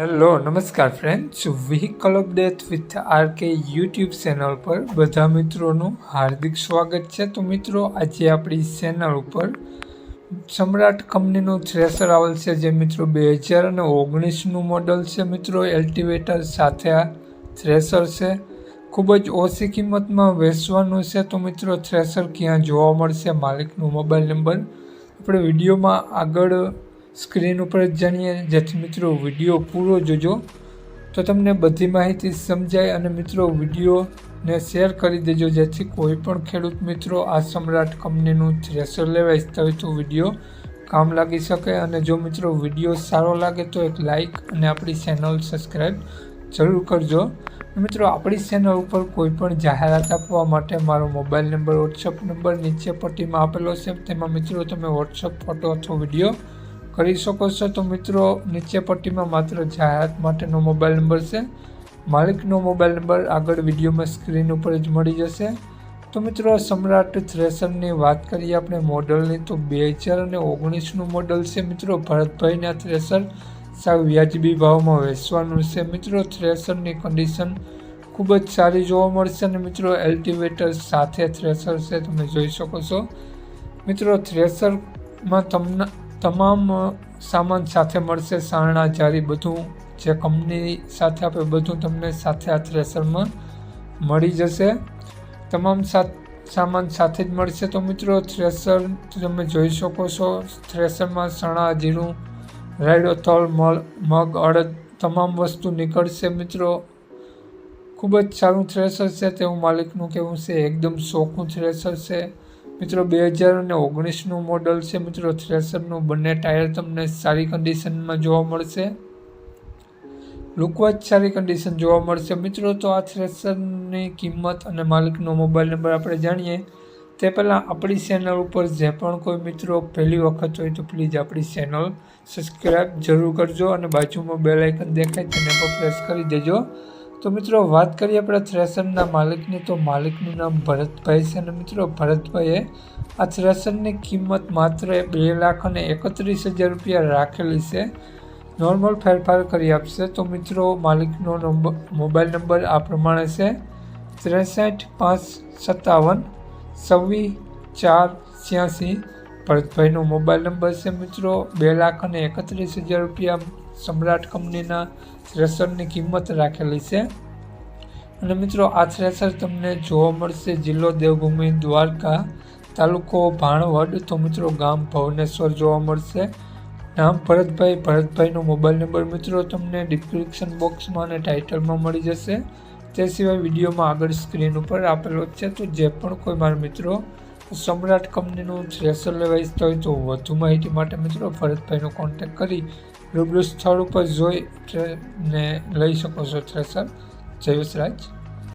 Hello, નમસ્કાર friends vehicle update with RK YouTube channel પર બધા મિત્રોનું હાર્દિક સ્વાગત છે. તો મિત્રો, આજે આપણી ચેનલ ઉપર સમ્રાટ કંપનીનું થ્રેસર આવેલ છે, જે મિત્રો બે હજાર અને ઓગણીસનું મોડલ છે. મિત્રો એલ્ટિવેટર સાથે આ થ્રેસર છે. ખૂબ જ ઓછી કિંમતમાં વેચવાનું છે. તો મિત્રો થ્રેસર ક્યાં જોવા મળશે? માલિકનો મોબાઈલ નંબર આપણે વિડીયોમાં આગળ સ્ક્રીન ઉપર જ જાણીએ. જેથી મિત્રો, વીડિયો પૂરો જોજો. તો તમને બધી માહિતી સમજાય અને મિત્રો, વિડીયોને શેર કરી દેજો. જેથી કોઈ પણ ખેડૂત મિત્રો આ સમ્રાટ કંપનીનું થ્રેસર લેવા ઈચ્છતા તો વીડિયો કામ લાગી શકે. અને જો મિત્રો, વીડિયો સારો લાગે તો એક લાઈક અને આપણી ચેનલ સબસ્ક્રાઈબ જરૂર કરજો. મિત્રો, આપણી ચેનલ ઉપર કોઈ પણ જાહેરાત આપવા માટે મારો મોબાઈલ નંબર, વોટ્સઅપ નંબર નીચે પટ્ટીમાં આપેલો છે. તેમાં મિત્રો, તમે વોટ્સઅપ, ફોટો અથવા વીડિયો કરી શકો છો. તો મિત્રો નીચે પટ્ટીમાં માત્ર જાહેરાત માટેનો મોબાઈલ નંબર છે. માલિકનો મોબાઈલ નંબર આગળ વિડીયોમાં સ્ક્રીન ઉપર જ મળી જશે. તો મિત્રો, સમ્રાટ થ્રેસરની વાત કરીએ આપણે મોડલની, તો બે હજાર અને ઓગણીસનું મોડલ છે મિત્રો. ભરતભાઈના થ્રેસર સાવ વ્યાજબી ભાવમાં વેચવાનું છે. મિત્રો થ્રેસરની કન્ડિશન ખૂબ જ સારી જોવા મળશે અને મિત્રો, એલ્ટિવેટર સાથે થ્રેસર છે, તમે જોઈ શકો છો. મિત્રો થ્રેસરમાં તમને તમામ સામાન સાથે મળશે, સારણા, જારી બધું જે કંપની સાથે આપે બધું તમને સાથે આ થ્રેસરમાં મળી જશે. તમામ સામાન સાથે જ મળશે તો મિત્રો થ્રેસર તમે જોઈ શકો છો. થ્રેસરમાં સણા, જીરું, રાયડો, તલ મગ, અડદ તમામ વસ્તુ નીકળશે મિત્રો. ખૂબ જ સારું થ્રેસર છે તેવું માલિકનું કહેવું છે. એકદમ શોખું થ્રેસર છે. મિત્રો, બે હજાર અને ઓગણીસનું મોડલ છે. મિત્રો થ્રેસરનું બંને ટાયર તમને સારી કન્ડિશનમાં જોવા મળશે. લુકવાઇઝ સારી કન્ડિશન જોવા મળશે. મિત્રો, તો આ થ્રેસરની કિંમત અને માલિકનો મોબાઈલ નંબર આપણે જાણીએ. તે પહેલાં આપણી ચેનલ ઉપર જે પણ કોઈ મિત્રો પહેલી વખત હોય તો પ્લીઝ આપણી ચેનલ સબસ્ક્રાઈબ જરૂર કરજો અને બાજુમાં બેલ દેખાય તેને પણ પ્રેસ કરી દેજો. તો મિત્રો વાત કરીએ આપણે થ્રેસરના માલિકની, તો માલિકનું નામ ભરતભાઈ છે અને મિત્રો, ભરતભાઈએ આ થ્રેસરની કિંમત માત્ર બે લાખ અને એકત્રીસ હજાર રૂપિયા રાખેલી છે. નોર્મલ ફેરફાર કરી આપશે. તો મિત્રો, માલિકનો નંબર, મોબાઈલ નંબર આ પ્રમાણે છે. ત્રેસઠ પાંચ સત્તાવન છવ્વીસ ચાર છ્યાસી. ભરતભાઈનો મોબાઈલ નંબર છે મિત્રો, બે લાખ અને એકત્રીસ હજાર રૂપિયા સમ્રાટ કંપનીના થ્રેસરની કિંમત રાખેલી છે. અને મિત્રો, આ થ્રેસર તમને જોવા મળશે જિલ્લો દેવભૂમિ દ્વારકા, તાલુકો ભાણવડ. તો મિત્રો, ગામ ભવનેશ્વર જોવા મળશે. નામ ભરતભાઈ, ભરતભાઈનો મોબાઈલ નંબર મિત્રો તમને ડિસ્ક્રિપ્શન બોક્સમાં અને ટાઇટલમાં મળી જશે. તે સિવાય વિડીયોમાં આગળ સ્ક્રીન ઉપર આપેલો છે. તો જે પણ કોઈ મારા મિત્રો સમ્રાટ કંપનીનું થ્રેસર લેવા ઈચ્છતા હોય તો વધુ માહિતી માટે મિત્રો ભરતભાઈનો કોન્ટેક્ટ કરી રૂબરૂ સ્થળ ઉપર જોઈ ને લઈ શકો છો થ્રેસર જય રાજ